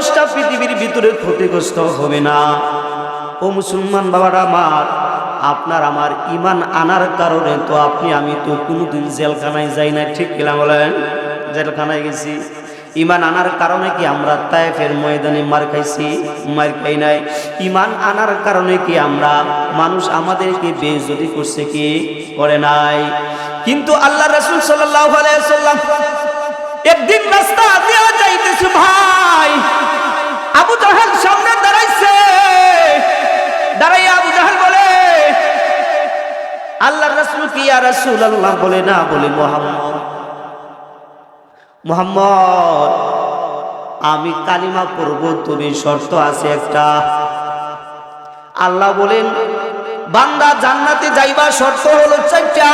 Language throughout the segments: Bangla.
মানুষটা পৃথিবীর ভিতরে ক্ষতিগ্রস্ত হবে না। ও মুসলমান বাবারা আমার, আপনার আমার ইমান আনার কারণে তো আপনি, আমি তো কোনোদিন জেলখানায় যাই না ঠিক কিনা বলেন? জেলখানায় গেছি। ইমান আনার কারণে কি আমরা তায়েফের ময়দানে মার খাইছি, মার খাই নাই? ইমান আনার কারণে কি আমরা, মানুষ আমাদেরকে বেজতি করছে কি করে নাই? কিন্তু আল্লাহ রসুল সাল্লাম একদিন রাস্তা দিয়া যাইতেছে, ভাই আবু জাহেল সামনে দাঁড়াইছে দাঁড়াইয়া আবু জাহেল বলে আল্লাহ রসুল কি আর রসুল আল্লাহ বলে না বলে মোহাম্মদ। মোহাম্মদ, আমি কালিমা পড়ব, তুমি শর্ত আছে একটা। আল্লাহ বলেন, বান্দা জান্নাতে যাইবা শর্ত হলো চারটা।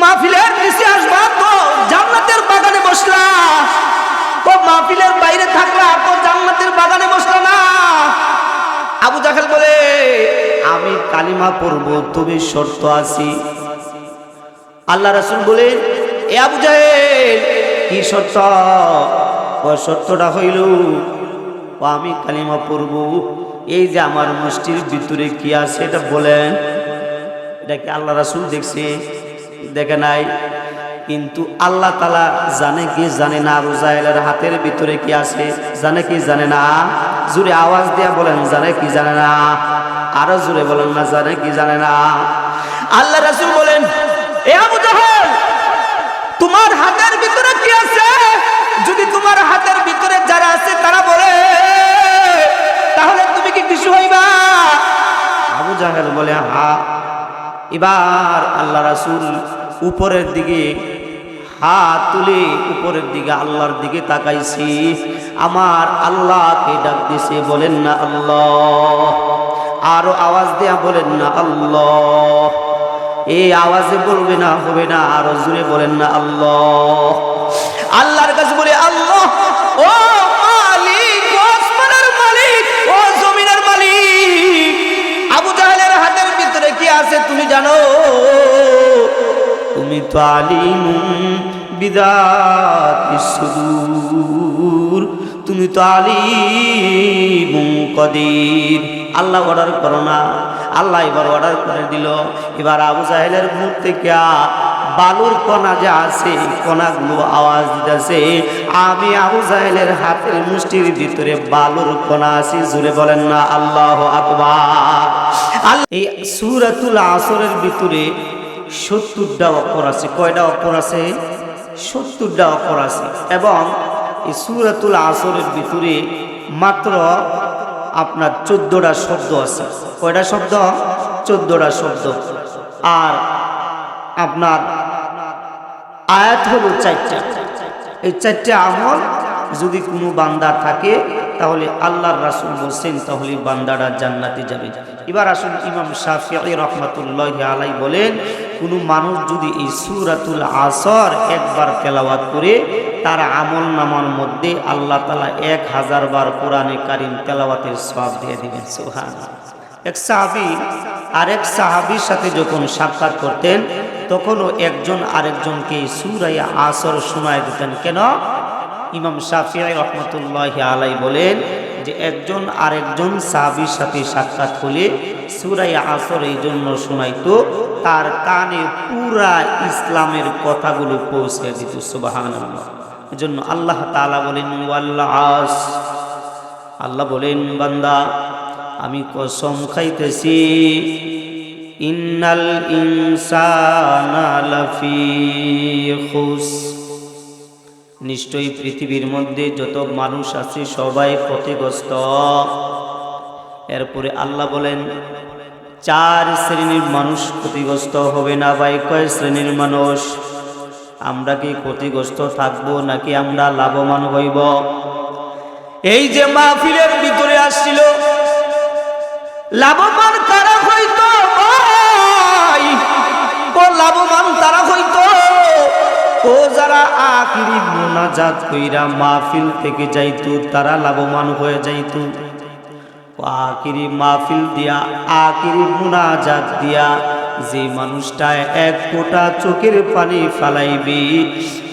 মাহফিলের নিচে আসবা তো জান্নাতের বাগানে বসলা। তো মাহফিলের বাইরে থাকলা তো জান্নাতের বাগানে বসলা না। আবু জাহেল বলে কালিমা পড়ব তুমি শর্ত আছি। আল্লাহ রাসুল বলে এ আবু জাহেল, কি শর্ত? ও শর্তটা হইল, ও, আমি কালিমা পড়ব। এই যে আমার মুষ্টির ভিতরে কি আছে এটা বলেন। এটা কি আল্লাহ রাসুল দেখছে? দেখে নাই। কিন্তু আল্লাহ তালা জানে কি জানে না, আবু জাহেলের হাতের ভিতরে কি আছে, জানে কি জানে না? জুড়ে আওয়াজ দিয়া বলেন, জানে কি জানে না? আরও জুড়ে বলেন না জানে কি জানে না? আল্লাহ রাসুল বলেন, এ আবু জাহেল, তোমার হাতের ভিতরে কি আছে? যদি তোমার হাতের ভিতরে যারা আছে, তারা বলে, তাহলে তুমি কি কিছু হইবা? আবু জাহেল বলে, হা। এবার আল্লাহ রাসুল উপরের দিকে হাত তুলে উপরের দিকে আল্লাহর দিকে তাকাইছি। আমার আল্লাহকে ডাক দিছে, বলেন না আল্লাহ। আরও আওয়াজ দেয়া বলেন না, আল্লাহ। এই আওয়াজে বলবে না, হবে না, আরও জুড়ে বলেন না, আল্লাহ। আল্লাহর কাছে বলে, আল্লাহ, ও মালিক মালিক মালিক। আবু ভিতরে কি আছে তুমি জানো? তুমি তো আলিম, বিদাতি সুদূর। তুমি তো আল্লাহ অর্ডার করো না। আল্লাহ এবার অর্ডার করে দিল। এবার আবু জাহেলের মুখ থেকে বালুর কণা যা আছে, কণাগুলো আওয়াজ দিতেছে। আমি আবু জাহেলের হাতের মুষ্টির ভিতরে বালুর কণা আছে জুড়ে বলেন না, আল্লাহ আকবার। এই সুরাতুল আসরের ভিতরে সত্তরটা অক্ষর আছে। কয়টা অক্ষর আছে? সত্তরটা অক্ষর আছে। এবং এই সুরাতুল আসরের ভিতরে মাত্র আপনার চোদ্দটা শব্দ আছে। কয়টা শব্দ? চোদ্দটা শব্দ। আর আপনার আয়াত হলো চারটা। এই চারটা আমল যদি কোনো বান্দা থাকে, তাহলে আল্লাহর রাসুল বলছেন, তাহলে বান্দারা জান্নাতে যাবে। এবার আসুন ইমাম শাফি রহমতুল্লাহ আলাই বলেন, কোনো মানুষ যদি এই সুরাতুল আসর একবার তেলাওয়াত করে, তার আমল নামার মধ্যে আল্লাহ তালা এক হাজার বার কোরআনে কারিম তেলাওয়াতের সব দিয়ে দিবেন সোহান এক সাহাবি, আরেক সাহাবির সাথে যখন সাক্ষাৎ করতেন, তখনও একজন আরেকজনকে সুরাইয়া আসর শোনায় দিতেন। কেন? ইমাম শাফিয়াই রহমতুল্লাহ আলাই বলেন যে একজন আরেকজন সাহাবির সাথে সাক্ষাৎ হলে সুরাই আসর এই জন্য শোনাইতো, তার কানে পুরা ইসলামের কথাগুলো পৌঁছে দিত সুবাহান জন্য আল্লাহ তালা বলেন ওয়াল্লাস আল্লাহ বলেন, বান্দা, আমি কসম খাইতেছি, ইন্নাল ইনসানা নিশ্চয়ই পৃথিবীর মধ্যে যত মানুষ আছে সবাই ক্ষতিগ্রস্ত। এরপরে আল্লাহ বলেন, চার শ্রেণির মানুষ ক্ষতিগ্রস্ত হবে না ভাই, কয় শ্রেণির মানুষ? আমরা কি ক্ষতিগ্রস্ত থাকব নাকি আমরা লাভবান হইব? এই যে মাহফিলের ভিতরে আসছিল, লাভবান আখিরি মোনাজাত কইরা মাহফিল থেকে যাইতো, তারা লাভবান হয়ে যাইতো। আখিরি মাহফিল দিয়া, আখিরি মোনাজাত দিয়া, যে মানুষটা এক ফোঁটা চোখের পানি ফালাইবি,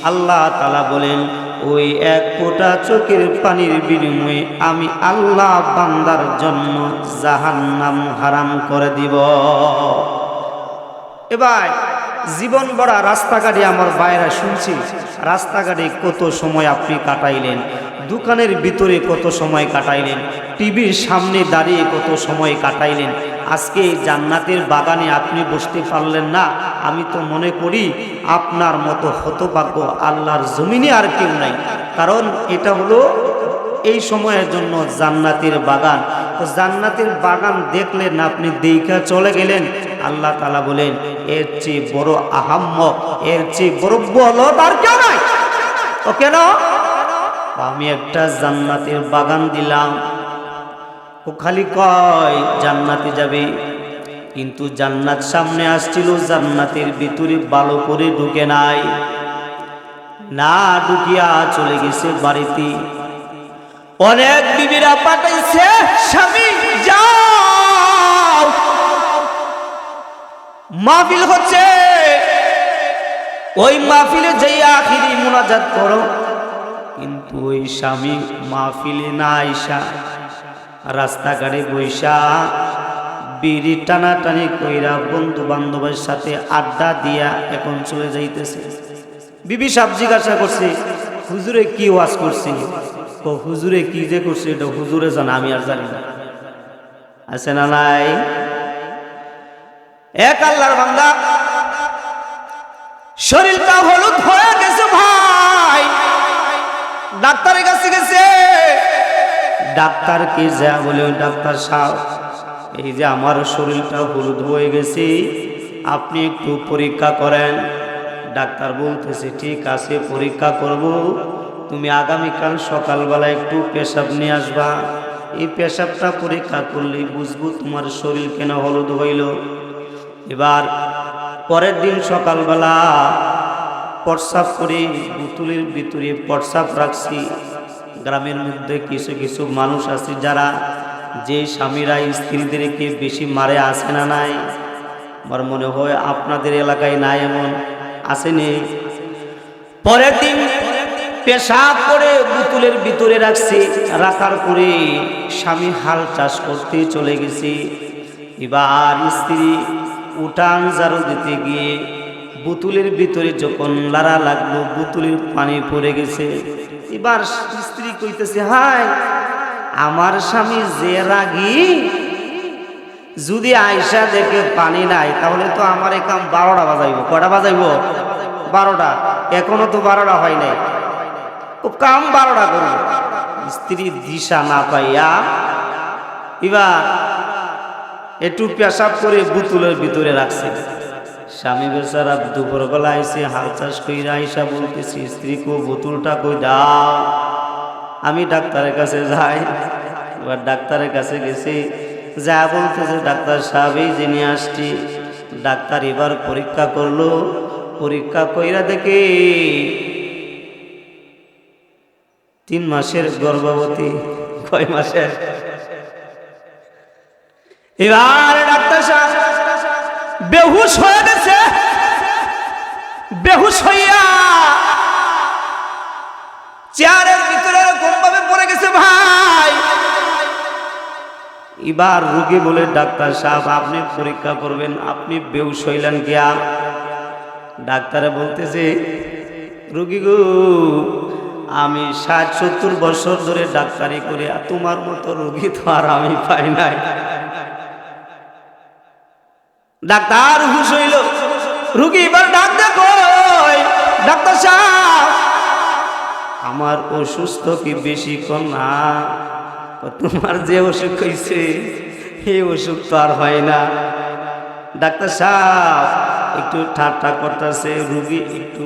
আল্লাহ তালা বলেন, ওই এক ফোঁটা চোখের পানির বিনিময়ে আমি আল্লাহ বান্দার জন্য জাহান্নাম হারাম করে দিব। এবার জীবন বড়া রাস্তাঘাটে আমার বাইরা শুনছি, রাস্তাঘাটে কত সময় আপনি কাটাইলেন, দোকানের ভিতরে কত সময় কাটাইলেন, টিভির সামনে দাঁড়িয়ে কত সময় কাটাইলেন, আজকে জান্নাতের বাগানে আপনি বসতে পারলেন না, আমি তো মনে করি আপনার মতো হতভাগ্য আল্লাহর জমিনে আর কেউ নাই। কারণ এটা হলো এই সময়ের জন্য জান্নাতের বাগান তো জান্নাতের বাগান দেখলেন, আপনি দেখা চলে গেলেন। আল্লাহ তালা বলেন, এর চেয়ে বড় আহাম্ম এর চেয়ে বড় বলত আর কেউ নাই। ও কেন? আমি একটা জান্নাতের বাগান দিলাম। ও খালি কয়, জান্নাতে যাবে। কিন্তু জান্নাত সামনে আসছিল, জান্নাতের ভিতরে ভালো করে ঢুকে নাই। না ঢুকিয়া চলে গেছে বাড়িতে। অনেক বিবিরা পাঠাইছে, স্বামী, যাও। মাহফিল হচ্ছে। ওই মাহফিলে যাইয়া আখিরি মোনাজাত করো। কিন্তু ওই স্বামী মাহফিলে না আইসা, রাস্তাঘাটে বৈশা বিড়ি টানাটানি কইরা বন্ধু বান্ধবের সাথে আড্ডা দিয়া এখন চলে যাইতেছে। বিবি সাহেব জিজ্ঞাসা করছে, হুজুরে কি ওয়াজ করছি ও হুজুরে কি যে করছে এটা হুজুরে জানা, আমি আর জানি না। আছে না নাই? এক আল্লাহর বান্দা, শরীরটা হলুদ হয়ে গেছে ভাই। ডাক্তারের কাছে গেছে। ডাক্তার কি যা বলে ডাক্তার সাহেব, এই যে আমার শরীরটা হলুদ হয়ে গেছে, আপনি একটু পরীক্ষা করেন। ডাক্তার বলতেছে, ঠিক আছে, পরীক্ষা করব। তুমি আগামীকাল সকালবেলা একটু পেশাব নিয়ে আসবা। এই পেশাবটা পরীক্ষা করলেই বুঝব তোমার শরীর কেন হলুদ হইল। এবার পরের দিন সকালবেলা প্রস্রাব করে বোতলের ভিতরে প্রস্রাব রাখছি। গ্রামের মধ্যে কিছু কিছু মানুষ আছে যারা যে স্বামীরা স্ত্রীদেরকে বেশি মারে আসে না নাই। আমার মনে হয় আপনাদের এলাকায় নাই এমন, আসেনি। পরের দিন পেশাব করে বোতলের ভিতরে রাখছি, রাখার পরে স্বামী হাল চাষ করতে চলে গেছে। এবার স্ত্রী উঠান জারো দিতে গিয়ে বোতলের ভিতরে যখন লাড়া লাগল, বোতলের পানি পড়ে গেছে। এবার স্ত্রী কইতেছে হাই আমার স্বামী যে রাগি, যদি আয়সা দেখে পানি নাই, তাহলে তো আমার একাম বারোটা বাজাইব। কটা বাজাইব? বারোটা। এখনও তো বারোটা হয় নাই। ও কাম বারোটা করব। স্ত্রী দিশা না পাইয়া এবার একটু পেশাব করে বুতুলের ভিতরে রাখছে। স্বামী বেচারা দুপুরবেলা আইসে হাল চাষ কইরা আইসা বলতেছি, স্ত্রী কো, বোতলটা কই দাও? আমি ডাক্তারের কাছে যাই। এবার ডাক্তারের কাছে গেছি। যা বলতেছে ডাক্তার সাহেবই যে নিয়ে আসছি। ডাক্তার এবার পরীক্ষা করল। পরীক্ষা কইরা দেখে তিন মাসের গর্ভবতী। কয় মাসের? এবার ডাক্তার সাহেব বেহুশ হয়ে গেছে। বেহুশ হইয়া চেয়ারের ভিতরে এরকম ভাবে পড়ে গেছে ভাই। এবার রুগী বলে, ডাক্তার সাহেব, আপনি পরীক্ষা করবেন, আপনি বেহুশ হইলেন গিয়া। ডাক্তারে বলতেছে, রুগী গো আমি ষাট, সত্তর বছর ধরে ডাক্তারি করে তোমার মতো রোগী তো আর আমি পাই নাই। ডাক্তার হুশ হইল, রুগী এবার ডাক দেখো ডাক্তার সাহেব, আমার অসুস্থ কি বেশি কম না? তোমার যে অসুখ হয়েছে এই অসুখ তো আর হয় না। ডাক্তার সাহেব, একটু ঠাট্টা করতেছে, রুগী একটু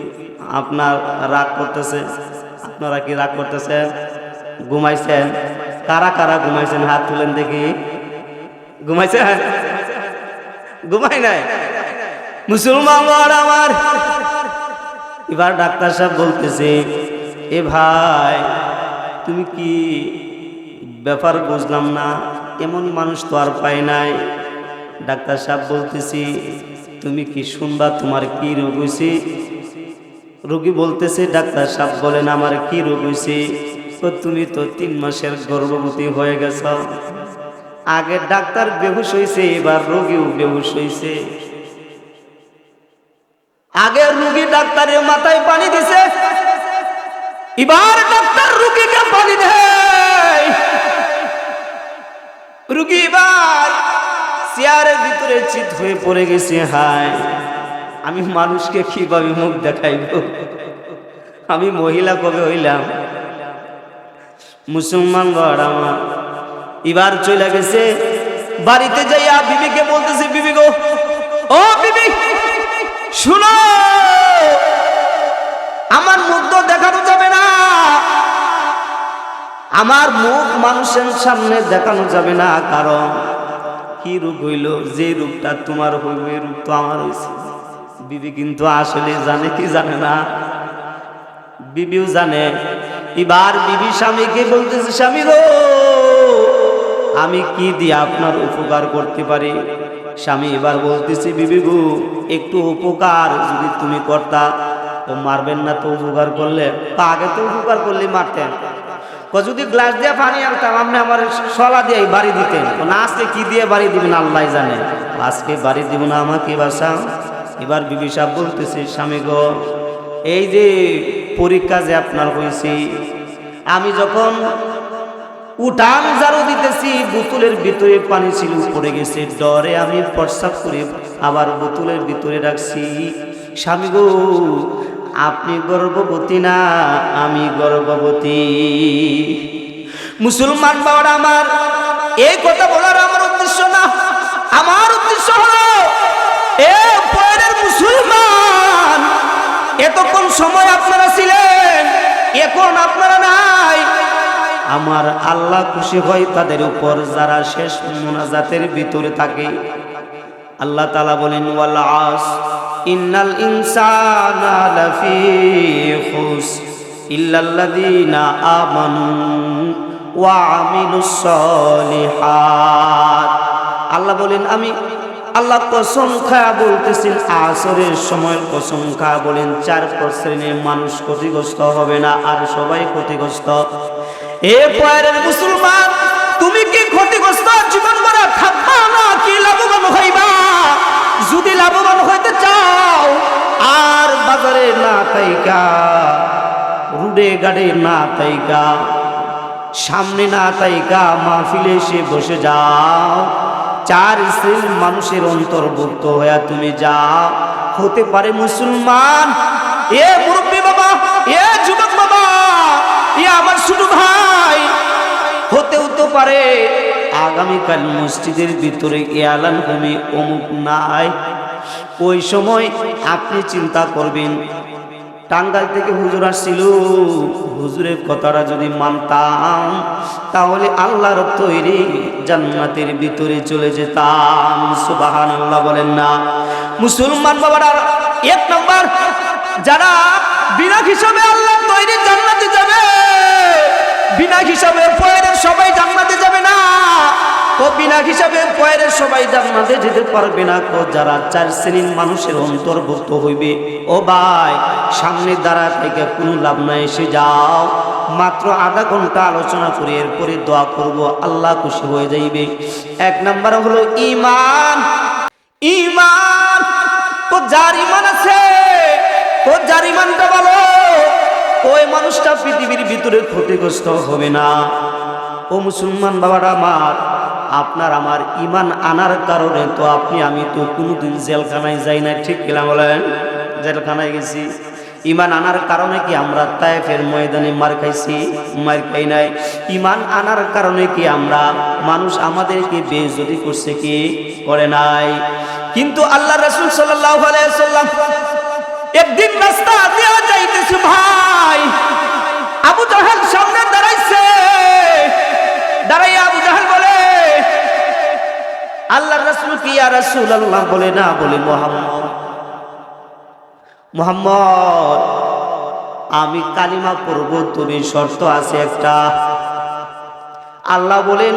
আপনার রাগ করতেছে। আপনারা কি রাগ করতেছেন? ঘুমাইছেন? কারা কারা ঘুমাইছেন? হাত তুলেন দেখি। ঘুমাইছেন? ঘুমাই নাই? মুসলমান আমার। এবার ডাক্তার সাহেব বলতেছে, এ ভাই, তুমি কি ব্যাপার বুঝলাম না? এমন মানুষ তো আর পাই নাই। ডাক্তার সাহেব বলতেছি, তুমি কি শুনবা তোমার কি রোগ হয়েছে রোগী বলতেছে, ডাক্তার সাহেব বলেন, আমার কি রোগ হয়েছে তো তুমি তো তিন মাসের গর্ভবতী হয়ে গেছ। আগে ডাক্তার বেহুশ হয়েছে এবার রোগীও বেহুশ হয়েছে আগে রুগী ডাক্তারের মাথায় পানি দিছে, এবার ডাক্তার রুগীকে পানি দেয়। রুগী এবার চেয়ারের ভিতরে চিত হয়ে পড়ে গেছে, হায়। আমি মানুষকে কীভাবে মুখ দেখাইব? আমি মহিলা কবে হইলাম? মুসলমান ঘর আমার। এবার চলে গেছে। বাড়িতে যাইয়া বিবিকে বলতেছে, বিবি গো, ও বিবি, শুনো, আমার মুখ তো দেখানো যাবে না। আমার মুখ মানুষের সামনে দেখানো যাবে না, কারণ কি রূপ হইল, যে রূপটা তোমার হইবে রোগ তো আমার হয়েছে বিবি কিন্তু আসলে জানে কি জানে না। বিবিও জানে। এবার বিবি স্বামীকে বলতেছে, স্বামী গো, আমি কি দিয়ে আপনার উপকার করতে পারি? স্বামী এবার বলতেছি, বিবি গু, একটু উপকার যদি তুমি করতা তো মারবেন না তো উপকার করলে, তা আগে তো উপকার করলে মারতেন। ও যদি গ্লাস দিয়ে পানি আনতাম, আপনি আমার সলা দিয়ে বাড়ি দিতেন। ও না, আজকে কি দিয়ে বাড়ি দিবেন আল্লাহ জানে। আজকে বাড়ি দিব না আমাকে বাসা এবার বিবি সাহেব বলতেছে, স্বামী গো, এই যে পরীক্ষা যে আপনার হয়েছে, আমি যখন উঠান জারু দিতেছি, বোতলের ভিতরে পানি ছিল, পড়ে গেছে, ডরে আমি প্রস্রাব করে আবার বোতলের ভিতরে রাখছি। স্বামী গো, আপনি গর্ভবতী না, আমি গর্ভবতী। মুসলমান বাবার, আমার এই কথা বলার আমার উদ্দেশ্য না। এতক্ষণ সময় আপনারা ছিলেন, এখন আপনারা নাই। আমার আল্লাহ খুশি হয় তাদের উপর যারা শেষ মোনাজাতের ভিতরে থাকে। আল্লাহ তালা বলেন, ওয়াল আস, ইন্নাল ইনসানা লাফি খুস ইল্লাল্লাযীনা আমানু ওয়া আমিলুস সলিহাত। আল্লাহ বলেন, আমি আল্লাহ কসম খায়া বলতেছেন, আসরের সময় কসম খায়া বলেন, চার শ্রেণির মানুষ ক্ষতিগ্রস্ত হবে না, আর সবাই ক্ষতিগ্রস্ত। এ পয়ের মুসলমান, তুমি কি ক্ষতিগ্রস্ত? জীবন ভরা থাকবা না কি লাভবান হইবা? যদি লাভবান হইতে চাও, আর বাজারে না তাইকা রুডে গাড়ে না তাইকা সামনে না তাইকা মাহফিলে এসে বসে যাও। চার শ্রেণির মানুষের অন্তর্ভুক্ত হইয়া তুমি যাও। হতে পারে মুসলমান, এ মুরব্বী বাবা, এ যুবক বাবা, এ আমার ছোট ভাই। হতেও তো পারে আগামীকাল মসজিদের ভিতরে এলান হবে, অমুক নাই। ওই সময় আপনি চিন্তা করবেন টাঙ্গাল থেকে হুজুর আসছিল। হুজুরের কথাটা যদি মানতাম, তাহলে আল্লাহর তৈরি জান্নাতের ভিতরে চলে যেতাম। সুবাহান আল্লাহ বলেন না। মুসলমান বাবারা, এক নম্বর, যারা বিনা হিসাবে আল্লাহ তৈরি জান্নাতে যাবে, বিনা হিসাবে পয়ের সবাই জান্নাতে যাবে না। ও বিনা হিসাবে পয়ের সবাই জান্নাতে যেতে পারবে না। তো যারা চার শ্রেণির মানুষের অন্তর্ভুক্ত হইবে, ও ভাই, সামনে দ্বারা থেকে কোনো লাভ নাই, এসে যাও। মাত্র আধা ঘণ্টা আলোচনা করে, এরপরে দোয়া করব, আল্লাহ খুশি হয়ে যাইবে। এক নাম্বার হলো ইমান ইমান তো যার ইমান আছে, তো যার ইমানটা বলো ওই মানুষটা পৃথিবীর ভিতরে ক্ষতিগ্রস্ত হবে না। ও মুসলমান বাবারা আমার, আপনার আমার ইমান আনার কারণে তো আপনি, আমি তো কোনোদিন জেলখানায় যাই না ঠিক কিনা বলেন? জেলখানায় গেছি। ইমান আনার কারণে কি আমরা তায়েফের ময়দানে মার খাইছি? মার খাই নাই। ইমান আনার কারণে কি আমরা মানুষ আমাদেরকে বেজতি করছে কি? করে নাই। কিন্তু আল্লাহ রসুল আলাইসাল্লাম একদিন রাস্তা দেওয়া যাইতেছে, ভাই, আবু জাহাল সামনে দাঁড়াইছে। দাঁড়াইয়া আবু জাহাল বলে আল্লাহ রসুল কি আর রসুল আল্লাহ বলে, না, বলে, মোহাম্মদ। মোহাম্মদ, আমি কালিমা পড়ব, তুমি শর্ত আছে একটা। আল্লাহ বলেন,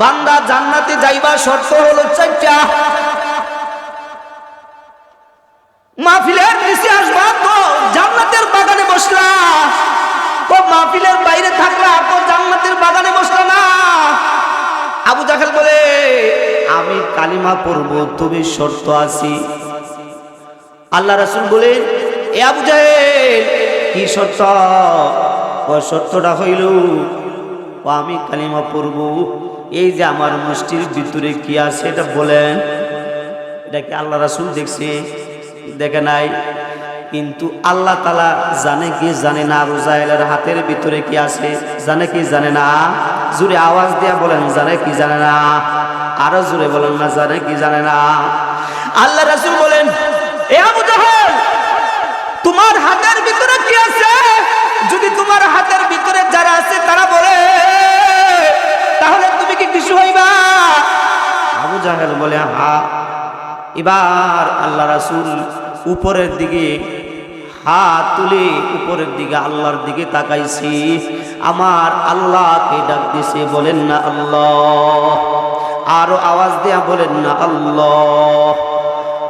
বান্দা জান্নাতে যাইবা শর্ত হলো চারটা। মাহফিলের নিচে আসবা তো জান্নাতের বাগানে বসলা। তো মাহফিলের বাইরে থাকলা তো জান্নাতের বাগানে বসলা না। আবু জাখাল বলে, আমি কালিমা পড়ব, তুমি শর্ত আছি। আল্লাহ রাসুল বলেন এ আবু জাহেল, কি সত্য ও শর্তটা হইল, ও আমি কালিমা পড়ব। এই যে আমার মুষ্টির ভিতরে কি আছে এটা বলেন। এটা কি আল্লাহ রাসুল দেখছে? দেখে নাই। কিন্তু আল্লাহ তালা জানে কি জানে না আবু জাহেলের হাতের ভিতরে কি আছে, জানে কি জানে না। জুড়ে আওয়াজ দিয়া বলেন, জানে কি জানে না? আরও জুড়ে বলেন না, জানে কি জানে না? আল্লাহ রাসুল বলেন এ আবু তোমার হাতের ভিতরে কি আছে? যদি তোমার হাতের ভিতরে যারা আছে তারা বলে, তাহলে তুমি কি কিছু হইবা? আবু জাহেল বলে হা এবার আল্লাহ রাসুল উপরের দিকে হাত তুলে উপরের দিকে আল্লাহর দিকে তাকাইছি। আমার আল্লাহকে ডাক দিছে, বলেন না আল্লাহ। আরও আওয়াজ দেয়া বলেন না আল্লাহ।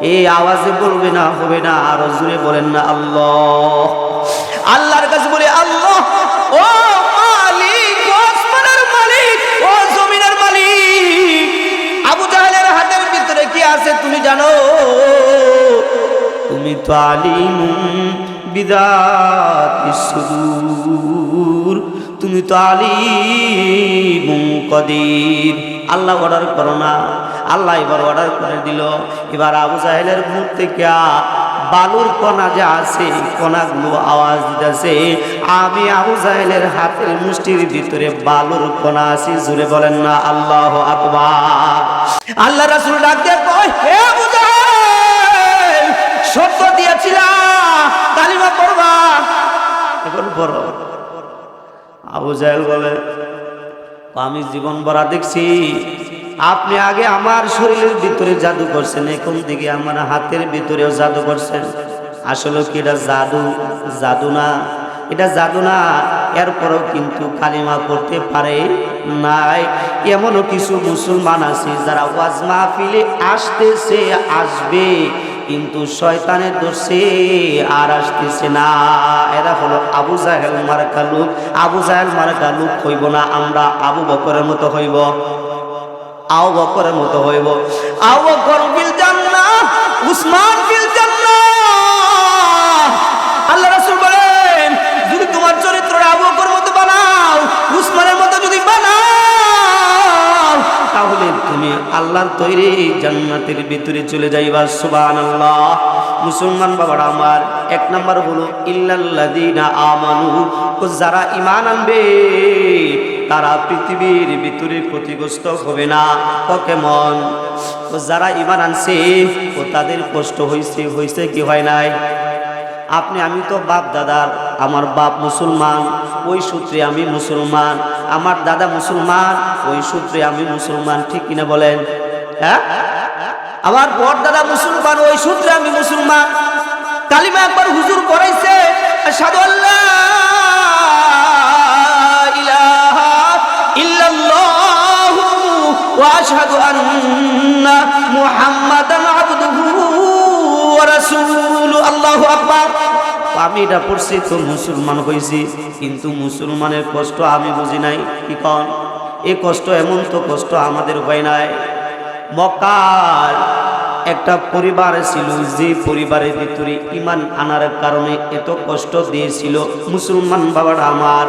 এই আওয়াজে বলবে না, হবে না, আরও জুড়ে বলেন না, আল্লাহ। আল্লাহর কাছে বলে, আল্লাহ, ও মালিক আসমানের মালিক, ও জমিনের মালিক। আবু জাহেলের হাতের ভিতরে কি আছে তুমি জানো? তুমি তো আলিম বিদাতি সুদূর। তুমি তো আলিম কদির। আল্লাহ অর্ডার করো না। আল্লাহ এবার অর্ডার করে দিল। এবার আবু জাহেলের মুখ থেকে বালুর কণা যা আছে কণাগুলো আওয়াজ দিতেছে, আমি আবু জাহেলের হাতের মুষ্টির ভিতরে বালুর কণা আছে। জুড়ে বলেন না, আল্লাহ আকবার। আল্লাহ রাসুল ডাক দিয়ে কয়, হে সত্য দিয়েছিলাম কালিমা পড়বা। এখন আবু জাহেল বলে, আমি জীবন ভরা দেখছি আপনি আগে আমার শরীরের ভিতরে জাদু করছেন, এখন দিকে আমার হাতের ভিতরেও জাদু করছেন। আসলে কি এটা জাদু? জাদু না। এটা জাদু না, এরপরও কিন্তু কালিমা করতে পারে নাই। এমনও কিছু মুসলমান আছে যারা ওয়াজ মাহফিলে আসতেছে, আসবে, কিন্তু শয়তানের দোষে আর আসতেছে না। এরা হলো আবু জাহেল মার্কা লোক। আবু জাহেল মার্কা লোক হইব না, আমরা আবু বকরের মতো হইব। আও বকরের মতো হইব। আও বকর বিল জান্নাহ উসমান বিল জান্নাহ আল্লাহ রাসূল বলেন, যদি তোমার চরিত্র আবু মতো বানাও, উসমানের মতো যদি বানাও, তাহলে তুমি আল্লাহর তৈরি জান্নাতের ভিতরে চলে যাইবা। সুবহানাল্লাহ। মুসলমান বাবারা আমার, এক নাম্বার হলো, ইল্লাল্লাযীনা আমানু যারা ঈমান আনবে তারা পৃথিবীর ভিতরে ক্ষতিগ্রস্ত হবে না। ও কেমন ও যারা ইমান আনছে ও তাদের কষ্ট হয়েছে হয়েছে কি হয় নাই? আপনি, আমি তো বাপ দাদার, আমার বাপ মুসলমান, ওই সূত্রে আমি মুসলমান, আমার দাদা মুসলমান, ওই সূত্রে আমি মুসলমান, ঠিক কিনা বলেন? হ্যাঁ? আমার বড় দাদা মুসলমান, ওই সূত্রে আমি মুসলমান। আন্না মুহাম্মাদান আবদুহু ওয়া রাসূলু আল্লাহু আকবার আমি এটা পড়ছি তো মুসলমান হয়েছি, কিন্তু মুসলমানের কষ্ট আমি বুঝি নাই। কি কন? এই কষ্ট এমন তো কষ্ট আমাদের হয় নাই। মক্কার একটা পরিবার ছিল, যে পরিবারের ভিতরে ইমান আনার কারণে এত কষ্ট দিয়েছিল মুসলমান বাবারা আমার।